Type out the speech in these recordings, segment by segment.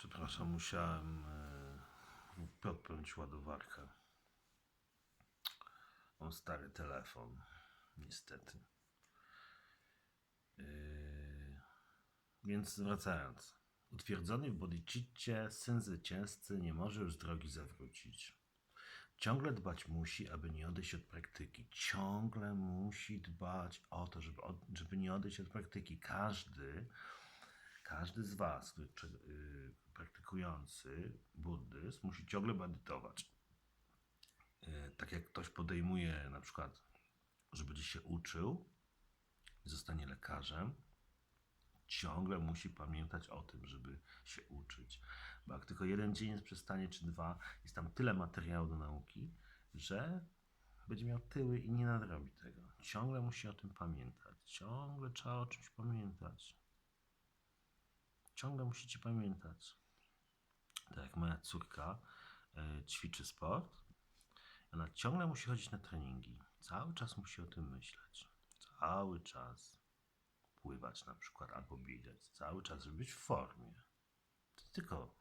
Przepraszam, musiałem e, podpiąć ładowarkę. Mam stary telefon, niestety. Yy, więc wracając. Utwierdzony w bodhicitcie syn zwycięzcy nie może już z drogi zawrócić. Ciągle dbać musi, aby nie odejść od praktyki. Ciągle musi dbać o to, żeby, żeby nie odejść od praktyki. Każdy, każdy z Was, który, prze- y, praktykujący buddyzm, musi ciągle medytować. Y, tak jak ktoś podejmuje na przykład, że będzie się uczył, zostanie lekarzem, ciągle musi pamiętać o tym, żeby się uczyć. Bo jak tylko jeden dzień jest przestanie, czy dwa, jest tam tyle materiału do nauki, że będzie miał tyły i nie nadrobi tego. Ciągle musi o tym pamiętać. Ciągle trzeba o czymś pamiętać. Ciągle musicie pamiętać. Tak jak moja córka e, ćwiczy sport, ona ciągle musi chodzić na treningi. Cały czas musi o tym myśleć. Cały czas pływać na przykład, albo biegać cały czas, żeby być w formie. To tylko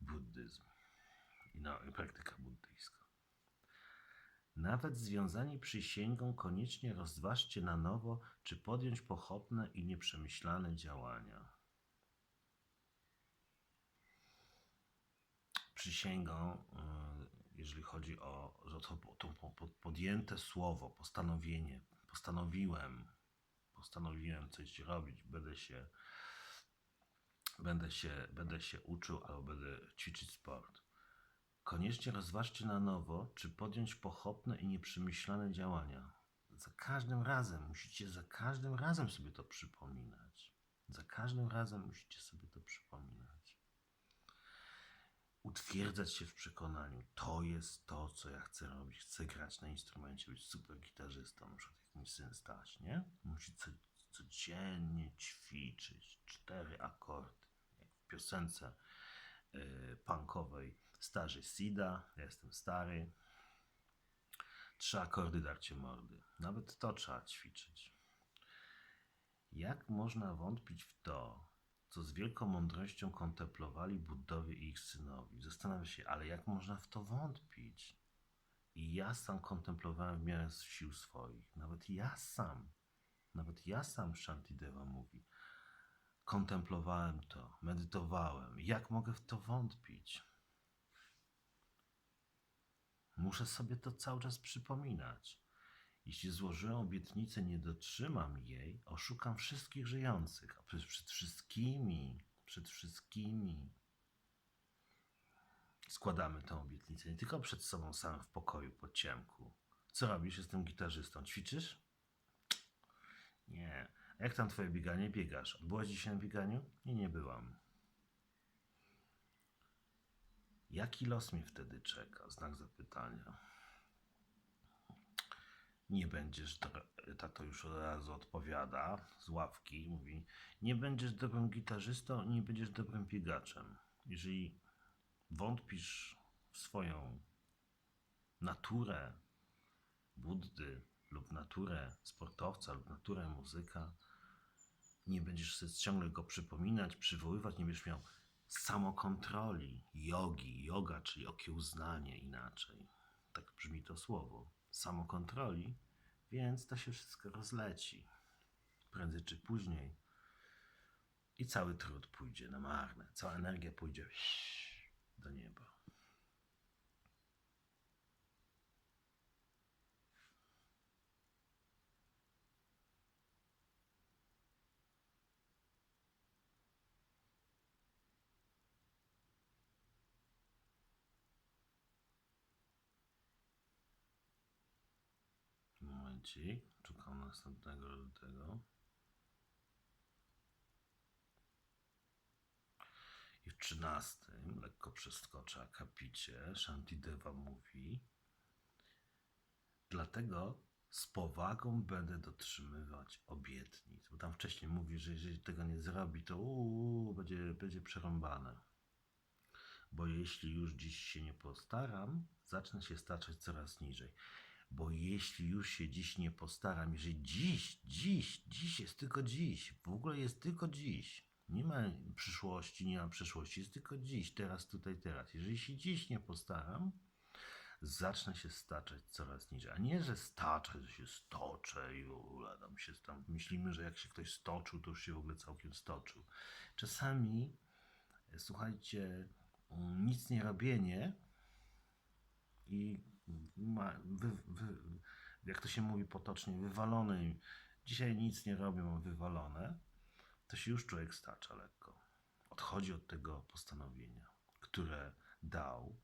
buddyzm i, na, i praktyka buddyjska. Nawet związani przysięgą koniecznie rozważcie na nowo, czy podjąć pochopne i nieprzemyślane działania. Przysięgą, y, jeżeli chodzi o to, to po- po- podjęte słowo, postanowienie, postanowiłem, postanowiłem coś robić, będę się, będę się, będę się uczył albo będę ćwiczyć sport. Koniecznie rozważcie na nowo, czy podjąć pochopne i nieprzemyślane działania. Za każdym razem, musicie za każdym razem sobie to przypominać. Za każdym razem musicie sobie to przypominać. Utwierdzać się w przekonaniu, to jest to, co ja chcę robić. Chcę grać na instrumencie, być super gitarzystą, na przykład jak mój syn Staś, nie? Musi co, codziennie ćwiczyć cztery akordy, jak w piosence y, punkowej Starzy Sida, ja jestem stary. Trzy akordy darcie mordy. Nawet to trzeba ćwiczyć. Jak można wątpić w to, co z wielką mądrością kontemplowali Buddowie i ich synowi? Zastanawia się, ale jak można w to wątpić? I ja sam kontemplowałem w miarę sił swoich. Nawet ja sam, nawet ja sam, Shantideva mówi, kontemplowałem to, medytowałem. Jak mogę w to wątpić? Muszę sobie to cały czas przypominać. Jeśli złożyłem obietnicę, nie dotrzymam jej, oszukam wszystkich żyjących, a przed, przed wszystkimi, przed wszystkimi składamy tę obietnicę, nie tylko przed sobą samym w pokoju, po ciemku. Co robisz? Jestem gitarzystą. Ćwiczysz? Nie. A jak tam twoje bieganie? Biegasz. Byłaś dzisiaj na bieganiu? Nie, nie byłam. Jaki los mnie wtedy czeka? Znak zapytania. Nie będziesz, tato już od razu odpowiada z ławki, mówi, nie będziesz dobrym gitarzystą, nie będziesz dobrym biegaczem. Jeżeli wątpisz w swoją naturę Buddy lub naturę sportowca lub naturę muzyka, nie będziesz sobie ciągle go przypominać, przywoływać, nie będziesz miał samokontroli, jogi, yoga, czyli okiełznanie inaczej. Tak brzmi to słowo. Samokontroli, więc to się wszystko rozleci. Prędzej czy później. I cały trud pójdzie na marne. Cała energia pójdzie do nieba. Momencik, szukam następnego do tego. I w trzynastym, lekko przeskoczę akapicie, Shantideva mówi Dlatego z powagą będę dotrzymywać obietnic. Bo tam wcześniej mówi, że jeżeli tego nie zrobi, to uuu, będzie, będzie przerąbane. Bo jeśli już dziś się nie postaram, zacznę się staczać coraz niżej. Bo jeśli już się dziś nie postaram, jeżeli dziś, dziś, dziś jest tylko dziś, w ogóle jest tylko dziś, Nie ma przyszłości, nie ma przeszłości, jest tylko dziś, teraz, tutaj, teraz. Jeżeli się dziś nie postaram, zacznę się staczać coraz niżej. A nie, że staczę, że się stoczę i w ogóle tam się tam myślimy, że jak się ktoś stoczył, to już się w ogóle całkiem stoczył. Czasami, słuchajcie, mm, nic nie robienie i ma, wy, wy, jak to się mówi potocznie, wywalony. Dzisiaj nic nie robię, mam wywalone. To się już człowiek stacza lekko. Odchodzi od tego postanowienia, które dał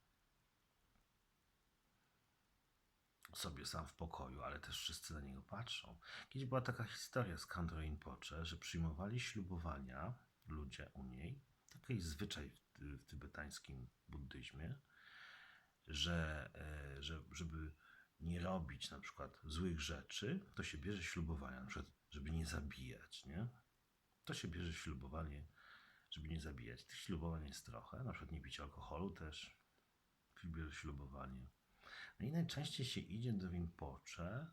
sobie sam w pokoju, ale też wszyscy na niego patrzą. Kiedyś była taka historia z Kandro Rinpoche, że przyjmowali ślubowania ludzie u niej, taki zwyczaj w, w tybetańskim buddyzmie, że, e, że żeby nie robić na przykład złych rzeczy, to się bierze ślubowania, na przykład, żeby nie zabijać, nie? To się bierze ślubowanie, żeby nie zabijać. Tych ślubowań jest trochę, na przykład nie pić alkoholu też, bierze ślubowanie. No i najczęściej się idzie do Rinpoche,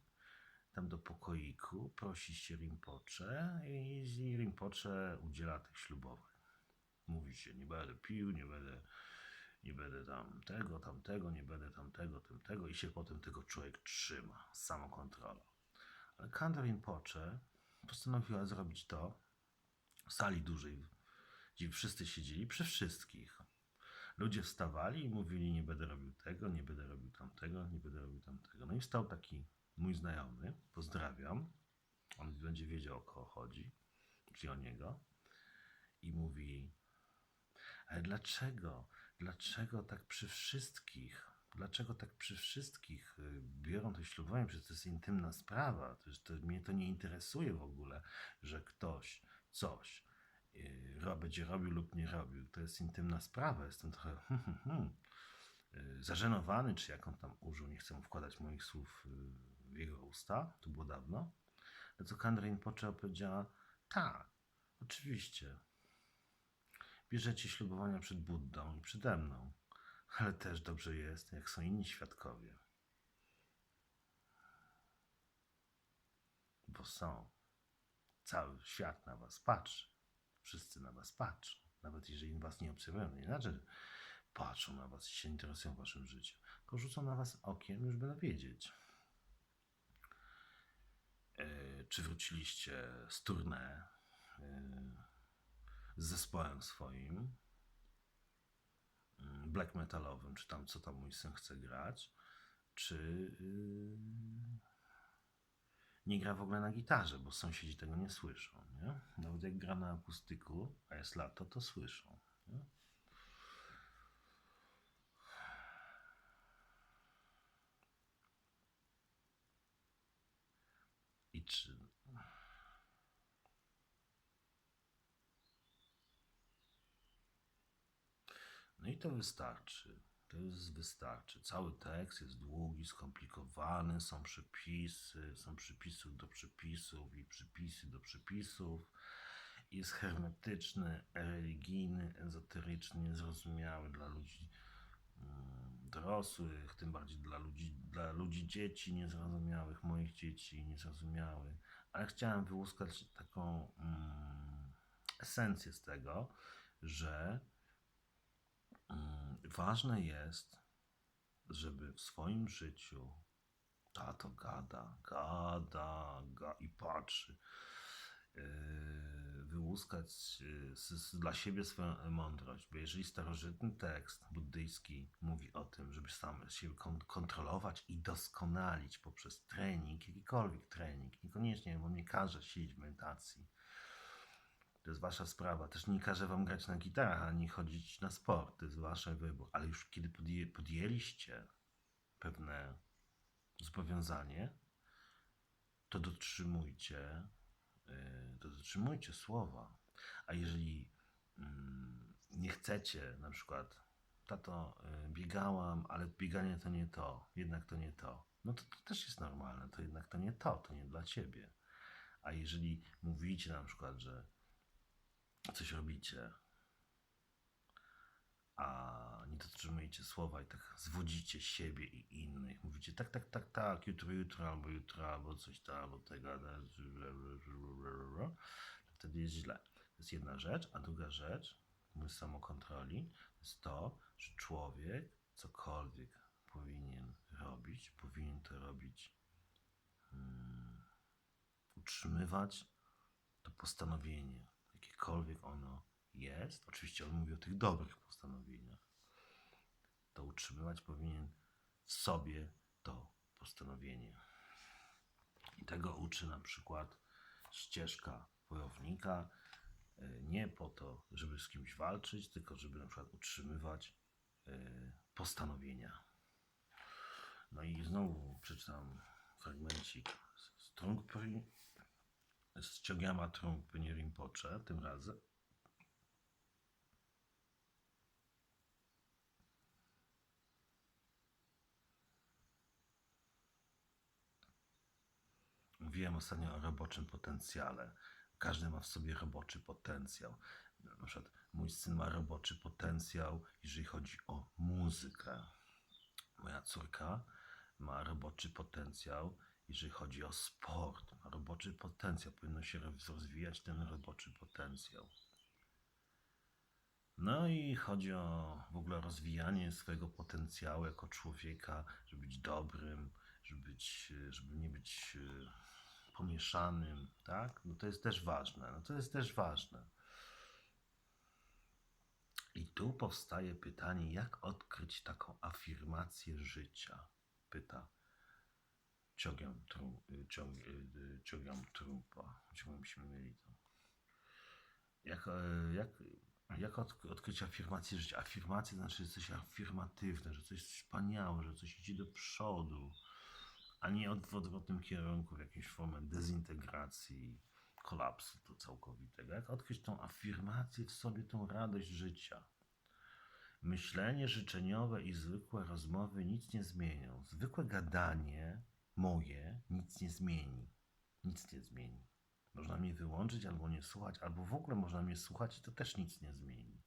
tam do pokoiku, prosi się Rinpoche i Rinpoche udziela tych ślubowań. Mówi się, nie będę pił, nie będę, nie będę tam tego, tamtego, nie będę tamtego, tym tego i się potem tego człowiek trzyma z samokontrolą. Ale Kandor Rinpoche postanowiła zrobić to w sali dużej, gdzie wszyscy siedzieli, przy wszystkich. Ludzie wstawali i mówili, nie będę robił tego, nie będę robił tamtego, nie będę robił tamtego. No i wstał taki mój znajomy, pozdrawiam, on będzie wiedział o kogo chodzi, czyli o niego, i mówi, ale dlaczego, dlaczego tak przy wszystkich, dlaczego tak przy wszystkich y, biorą to ślubowanie, przecież to jest intymna sprawa, to, to mnie to nie interesuje w ogóle, że ktoś coś y, ro- będzie robił lub nie robił, to jest intymna sprawa, jestem trochę hmm, hmm, hmm, y, zażenowany, czy jak on tam użył, nie chcę mu wkładać moich słów y, w jego usta, to było dawno, na co Kandrin Pocze powiedziała, tak, oczywiście, bierzecie ślubowania przed Buddą i przede mną, ale też dobrze jest, jak są inni świadkowie. Bo są. Cały świat na was patrzy. Wszyscy na was patrzą. Nawet jeżeli was nie obserwują, nie znaczy, patrzą na was i się interesują waszym życiem. Tylko rzucą na was okiem, już będą wiedzieć. E, czy wróciliście z tournée e, z zespołem swoim mm, black metalowym, czy tam co tam mój syn chce grać, czy yy, nie gra w ogóle na gitarze, bo sąsiedzi tego nie słyszą. Nie? Nawet jak gra na akustyku, a jest lato, to słyszą. Nie? I czy No i to wystarczy. To jest wystarczy. Cały tekst jest długi, skomplikowany, są przepisy, są przypisy do przepisów i przypisy do przepisów. Jest hermetyczny, religijny, ezoteryczny, niezrozumiały dla ludzi mm, dorosłych, tym bardziej dla ludzi, dla ludzi dzieci niezrozumiałych, moich dzieci niezrozumiały. Ale chciałem wyłuskać taką mm, esencję z tego, że Ważne jest, żeby w swoim życiu tato gada, gada, ga i patrzy, yy, wyłuskać z, dla siebie swoją mądrość, bo jeżeli starożytny tekst buddyjski mówi o tym, żeby sam kon kontrolować i doskonalić poprzez trening, jakikolwiek trening, niekoniecznie, bo nie każe siedzieć w medytacji, to jest wasza sprawa. Też nie każę wam grać na gitarach, ani chodzić na sport. To jest wasz wybór. Ale już kiedy podję, podjęliście pewne zobowiązanie, to dotrzymujcie, yy, to dotrzymujcie słowa. A jeżeli yy, nie chcecie, na przykład, tato, yy, biegałam, ale bieganie to nie to, jednak to nie to, no to, to też jest normalne. To jednak to nie to, to nie dla ciebie. A jeżeli mówicie na przykład, że coś robicie, a nie dotrzymujecie słowa i tak zwodzicie siebie i innych, mówicie tak, tak, tak, tak, jutro, jutro, albo jutro, albo coś tam, albo tego, wtedy jest źle. To jest jedna rzecz, a druga rzecz, z samokontroli, jest to, że człowiek cokolwiek powinien robić, powinien to robić, mm, utrzymywać to postanowienie, jakiekolwiek ono jest. Oczywiście on mówi o tych dobrych postanowieniach. To utrzymywać powinien w sobie to postanowienie. I tego uczy na przykład ścieżka wojownika. y, Nie po to, żeby z kimś walczyć, tylko żeby na przykład utrzymywać y, postanowienia. No i znowu przeczytam fragmencik z- z Chogyama Trungpri Rinpoche tym razem. Mówiłem ostatnio o roboczym potencjale. Każdy ma w sobie roboczy potencjał. Na przykład mój syn ma roboczy potencjał, jeżeli chodzi o muzykę. Moja córka ma roboczy potencjał, jeżeli chodzi o sport. Ma roboczy potencjał. Powinno się roz- rozwijać ten roboczy potencjał. No i chodzi o w ogóle rozwijanie swojego potencjału jako człowieka, żeby być dobrym, żeby, być, żeby nie być e, pomieszanym, tak? No to jest też ważne. No to jest też ważne. I tu powstaje pytanie, jak odkryć taką afirmację życia? Pyta Ciogiam, Trum, y, Ciog- y, y, Ciogiam Trumpa. Ciągle mi się myli to. Jak, e, jak, jak od, odkryć afirmację życia? Afirmacja znaczy, że coś afirmatywne, że coś wspaniałe, że coś idzie do przodu, a nie od, w odwrotnym kierunku, w jakąś formę dezintegracji, kolapsu to całkowitego. Jak odkryć tą afirmację w sobie, tą radość życia? Myślenie życzeniowe i zwykłe rozmowy nic nie zmienią. Zwykłe gadanie moje nic nie zmieni. Nic nie zmieni. Można mnie wyłączyć albo nie słuchać, albo w ogóle można mnie słuchać i to też nic nie zmieni.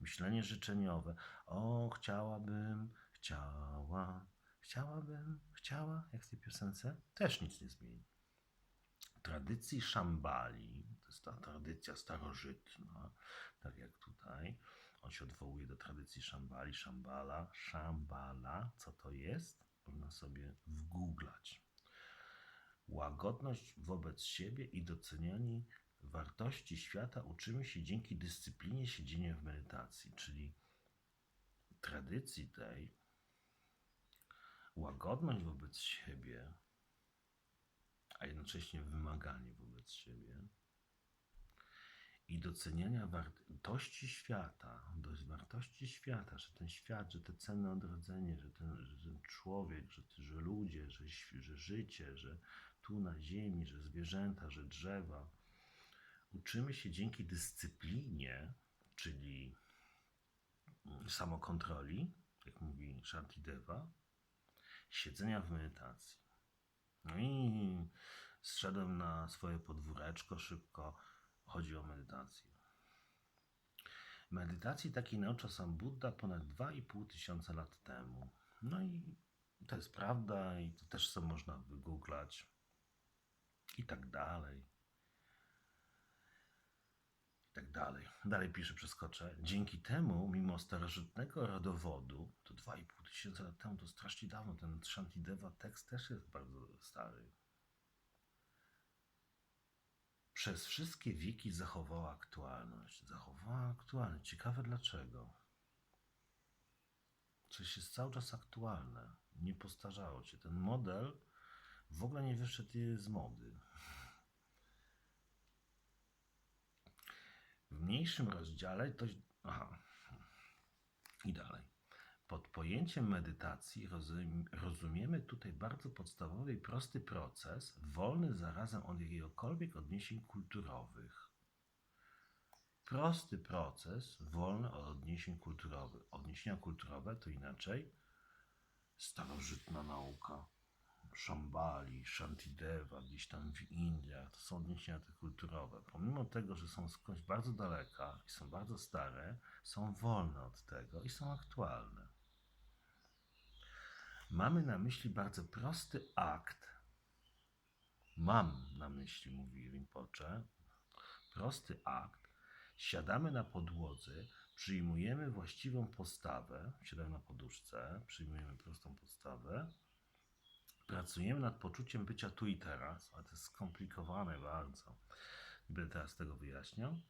Myślenie życzeniowe. O, chciałabym, chciała, chciałabym, chciała, jak w tej piosence, też nic nie zmieni. Tradycji szambali, to jest ta tradycja starożytna, tak jak tutaj, on się odwołuje do tradycji szambali, szambala, szambala, co to jest? Można sobie wgooglać. Łagodność wobec siebie i docenianie wartości świata uczymy się dzięki dyscyplinie siedzenia w medytacji, czyli tradycji tej łagodność wobec siebie, a jednocześnie wymaganie wobec siebie i doceniania wartości świata, do wartości świata, że ten świat, że te cenne odrodzenie, że ten, że ten człowiek, że, że ludzie, że, że życie, że tu na ziemi, że zwierzęta, że drzewa. Uczymy się dzięki dyscyplinie, czyli mm, samokontroli, jak mówi Shantideva, siedzenia w medytacji. No i zszedłem na swoje podwóreczko szybko. Chodzi o medytację. Medytacji takiej nauczał sam Buddha ponad 2,5 tysiąca lat temu. No i to jest prawda i to też sobie można wygooglać i tak dalej. I tak dalej. Dalej pisze, przeskoczę. Dzięki temu, mimo starożytnego rodowodu, to 2,5 tysiąca lat temu, to strasznie dawno, ten Shantideva tekst też jest bardzo stary. Przez wszystkie wieki zachowała aktualność. Zachowała aktualność. Ciekawe dlaczego. Coś jest cały czas aktualne. Nie postarzało się. Ten model w ogóle nie wyszedł z mody. W mniejszym rozdziale to. Aha. I dalej. Pod pojęciem medytacji rozum, rozumiemy tutaj bardzo podstawowy i prosty proces, wolny zarazem od jakiegokolwiek odniesień kulturowych. Prosty proces, wolny od odniesień kulturowych. Odniesienia kulturowe to inaczej starożytna nauka. Szambali, Shantideva, gdzieś tam w Indiach, to są odniesienia te kulturowe. Pomimo tego, że są skądś bardzo daleka i są bardzo stare, są wolne od tego i są aktualne. Mamy na myśli bardzo prosty akt. Mam na myśli, mówi Rinpoche, prosty akt Siadamy na podłodze, przyjmujemy właściwą postawę, siadamy na poduszce, przyjmujemy prostą postawę, pracujemy nad poczuciem bycia tu i teraz, a to jest skomplikowane bardzo. Będę teraz tego wyjaśniał.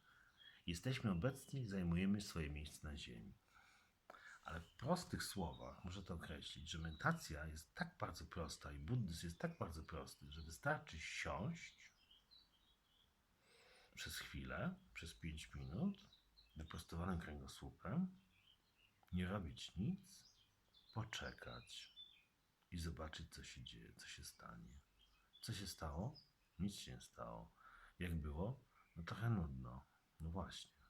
Jesteśmy obecni, zajmujemy swoje miejsce na ziemi. Ale w prostych słowach można to określić, że medytacja jest tak bardzo prosta i buddyzm jest tak bardzo prosty, że wystarczy siąść przez chwilę, przez 5 minut, wyprostowanym kręgosłupem, nie robić nic, poczekać i zobaczyć, co się dzieje, co się stanie. Co się stało? Nic się nie stało. Jak było? No trochę nudno. No właśnie.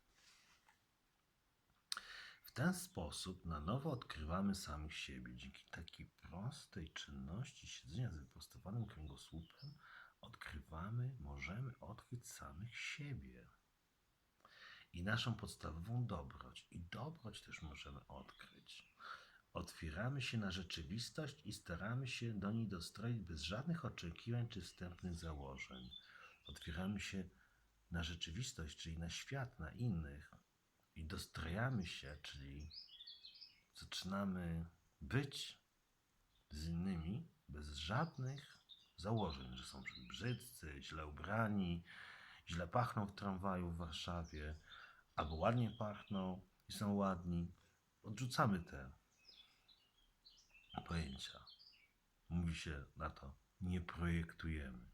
Ten sposób na nowo odkrywamy samych siebie. Dzięki takiej prostej czynności siedzenia z wyprostowanym kręgosłupem odkrywamy, możemy odkryć samych siebie. I naszą podstawową dobroć. I dobroć też możemy odkryć. Otwieramy się na rzeczywistość i staramy się do niej dostroić bez żadnych oczekiwań czy wstępnych założeń. Otwieramy się na rzeczywistość, czyli na świat, na innych i dostrajamy się, czyli zaczynamy być z innymi bez żadnych założeń, że są brzydcy, źle ubrani, źle pachną w tramwaju w Warszawie, albo ładnie pachną i są ładni. Odrzucamy te pojęcia. Mówi się na to, nie projektujemy.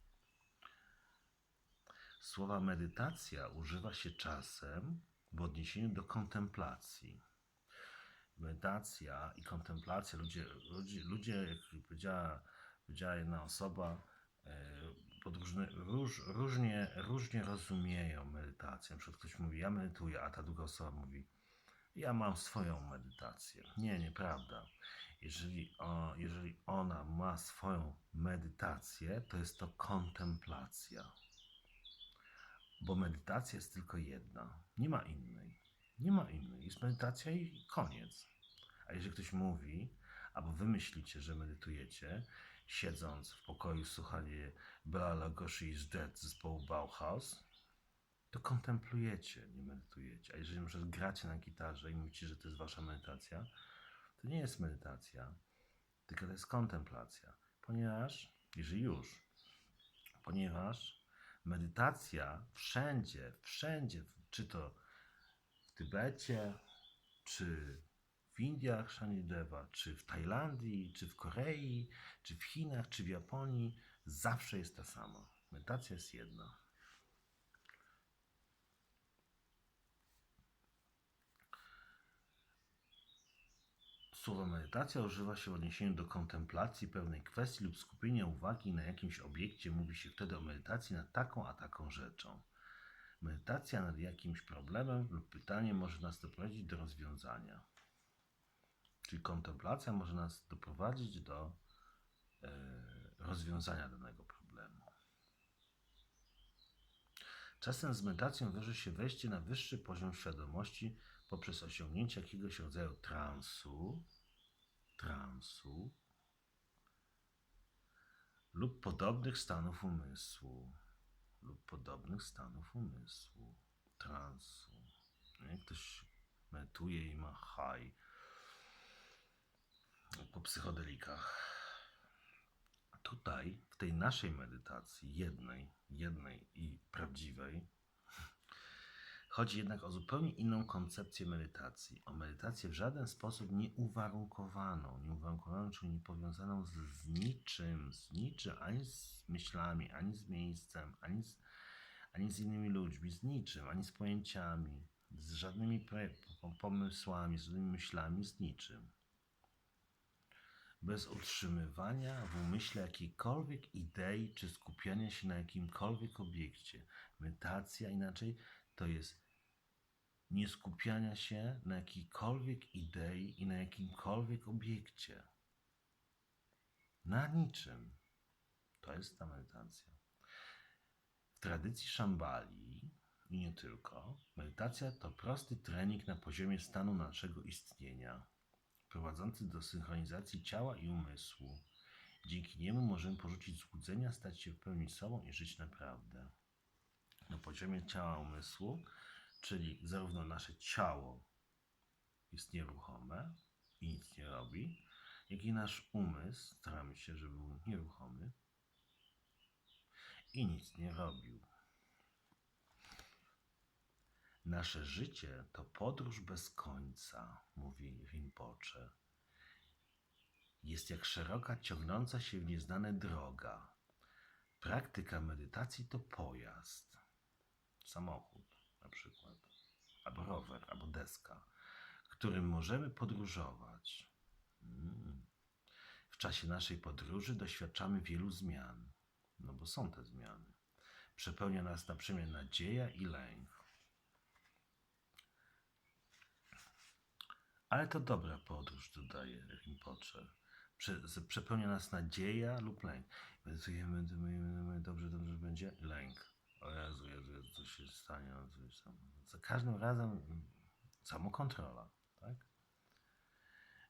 Słowa medytacja używa się czasem w odniesieniu do kontemplacji. Medytacja i kontemplacja, ludzie, ludzie, ludzie jak powiedziała, powiedziała jedna osoba, e, pod różne, róż, różnie, różnie rozumieją medytację. Na przykład ktoś mówi, ja medytuję, a ta druga osoba mówi, ja mam swoją medytację. Nie, nieprawda. Jeżeli, o, jeżeli ona ma swoją medytację, to jest to kontemplacja. Bo medytacja jest tylko jedna. Nie ma innej. Nie ma innej. Jest medytacja i koniec. A jeżeli ktoś mówi, albo wy myślicie, że medytujecie, siedząc w pokoju słuchanie Bela Lugosi is Dead zespołu Bauhaus, to kontemplujecie, nie medytujecie. A jeżeli przykład gracie na gitarze i mówicie, że to jest wasza medytacja, to nie jest medytacja, tylko to jest kontemplacja. Ponieważ, jeżeli już, ponieważ medytacja wszędzie, wszędzie, czy to w Tybecie, czy w Indiach Shanideva, czy w Tajlandii, czy w Korei, czy w Chinach, czy w Japonii, zawsze jest ta sama. Medytacja jest jedna. Słowo medytacja używa się w odniesieniu do kontemplacji pewnej kwestii lub skupienia uwagi na jakimś obiekcie. Mówi się wtedy o medytacji nad taką a taką rzeczą. Medytacja nad jakimś problemem lub pytaniem może nas doprowadzić do rozwiązania. Czyli kontemplacja może nas doprowadzić do e, rozwiązania danego problemu. Czasem z medytacją wiąże się wejście na wyższy poziom świadomości poprzez osiągnięcie jakiegoś rodzaju transu, transu lub podobnych stanów umysłu, lub podobnych stanów umysłu, transu. Jak ktoś medytuje i ma high po psychodelikach. Tutaj, w tej naszej medytacji, jednej, jednej i prawdziwej, Chodzi jednak o zupełnie inną koncepcję medytacji. O medytację w żaden sposób nieuwarunkowaną, nieuwarunkowaną, czyli niepowiązaną z, z niczym, z niczym, ani z myślami, ani z miejscem, ani z, ani z innymi ludźmi, z niczym, ani z pojęciami, z żadnymi pomysłami, z żadnymi myślami, z niczym. Bez utrzymywania w umyśle jakiejkolwiek idei czy skupiania się na jakimkolwiek obiekcie. Medytacja inaczej to jest nie skupiania się na jakiejkolwiek idei i na jakimkolwiek obiekcie. Na niczym. To jest ta medytacja. W tradycji Szambali i nie tylko, medytacja to prosty trening na poziomie stanu naszego istnienia, prowadzący do synchronizacji ciała i umysłu. Dzięki niemu możemy porzucić złudzenia, stać się w pełni sobą i żyć naprawdę na poziomie ciała umysłu Czyli zarówno nasze ciało jest nieruchome i nic nie robi, jak i nasz umysł, staramy się, żeby był nieruchomy i nic nie robił. Nasze życie to podróż bez końca, mówi Rinpoche. Jest jak szeroka, ciągnąca się w nieznane droga. Praktyka medytacji to pojazd. Samochód na przykład, albo rower, albo deska, którym możemy podróżować. Mm. W czasie naszej podróży doświadczamy wielu zmian, no bo są te zmiany. Przepełnia nas na przemian nadzieja i lęk. Ale to dobra podróż, dodaje Rinpoche. Prze, przepełnia nas nadzieja lub lęk. Medytujemy, dobrze, dobrze będzie? Lęk. O Jezu, Jezu, Jezu, co się stanie? No, coś. Za każdym razem samokontrola, tak?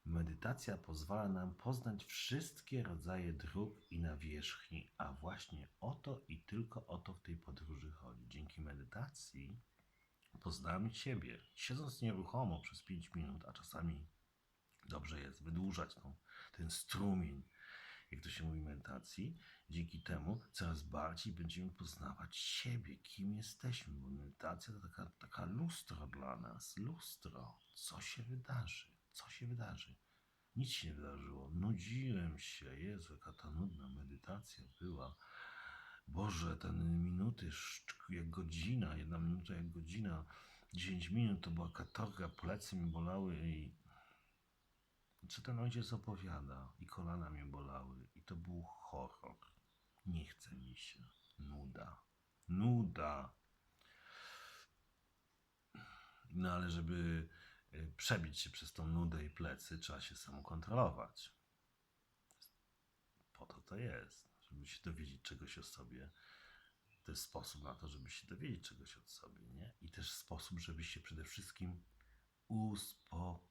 Medytacja pozwala nam poznać wszystkie rodzaje dróg i nawierzchni, a właśnie o to i tylko o to w tej podróży chodzi. Dzięki medytacji poznamy siebie, siedząc nieruchomo przez 5 minut, a czasami dobrze jest wydłużać tą, ten strumień, jak to się mówi, medytacji. Dzięki temu coraz bardziej będziemy poznawać siebie, kim jesteśmy, bo medytacja to taka, taka lustro dla nas, lustro. Co się wydarzy? Co się wydarzy? Nic się nie wydarzyło. Nudziłem się. Jezu, jaka ta nudna medytacja była. Boże, te minuty jak godzina, jedna minuta jak godzina, 10 minut to była katorga, plecy mi bolały i co ten ojciec opowiada i kolana mnie bolały i to był horror. Nie chce mi się. Nuda. Nuda. No ale żeby y, przebić się przez tą nudę i plecy, trzeba się samokontrolować. Po to to jest, żeby się dowiedzieć czegoś o sobie. To jest sposób na to, żeby się dowiedzieć czegoś o sobie, nie? I też sposób, żeby się przede wszystkim uspokoić.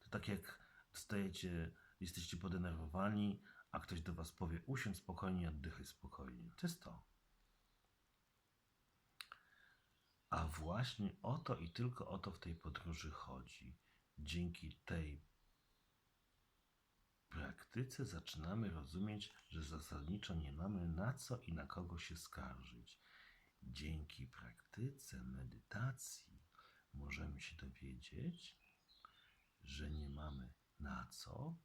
To tak jak dostajecie, jesteście podenerwowani, a ktoś do was powie usiądź spokojnie, oddychaj spokojnie. To jest to. A właśnie o to i tylko o to w tej podróży chodzi. Dzięki tej praktyce zaczynamy rozumieć, że zasadniczo nie mamy na co i na kogo się skarżyć. Dzięki praktyce medytacji możemy się dowiedzieć, że nie mamy na co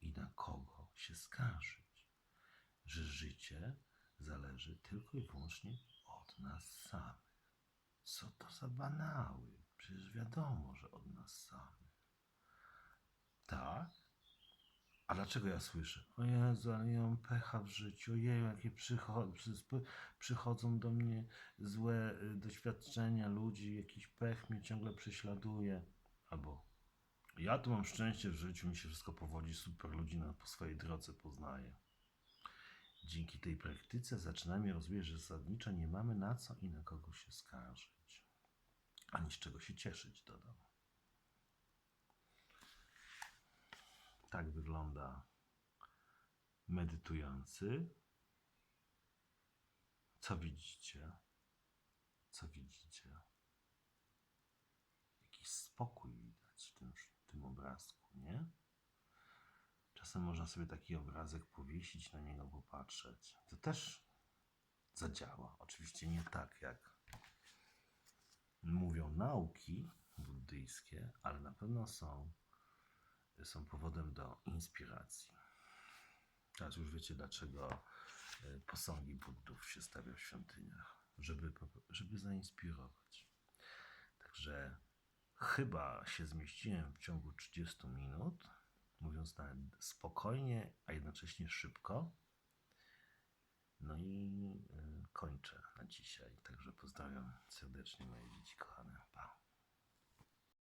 i na kogo się skarżyć. Że życie zależy tylko i wyłącznie od nas samych. Co to za banały? Przecież wiadomo, że od nas samych. Tak? A dlaczego ja słyszę? O Jezu, ale ja mam pecha w życiu. Ojej, jakie przycho- przy- przychodzą do mnie złe y, doświadczenia ludzi, jakiś pech mnie ciągle prześladuje. Albo ja tu mam szczęście w życiu, mi się wszystko powodzi, super ludzi na, po swojej drodze poznaję. Dzięki tej praktyce zaczynamy rozumieć, że zasadniczo nie mamy na co i na kogo się skarżyć. Ani z czego się cieszyć, dodam. Tak wygląda medytujący. Co widzicie? Co widzicie? Spokój widać w tym, w tym obrazku, nie? Czasem można sobie taki obrazek powiesić, na niego popatrzeć. To też zadziała. Oczywiście nie tak, jak mówią nauki buddyjskie, ale na pewno są, są powodem do inspiracji. Teraz już wiecie, dlaczego e, posągi Buddów się stawia w świątyniach. Żeby, żeby zainspirować. Także chyba się zmieściłem w ciągu 30 minut, mówiąc nawet spokojnie, a jednocześnie szybko. No i y, kończę na dzisiaj. Także pozdrawiam serdecznie moje dzieci kochane. Pa.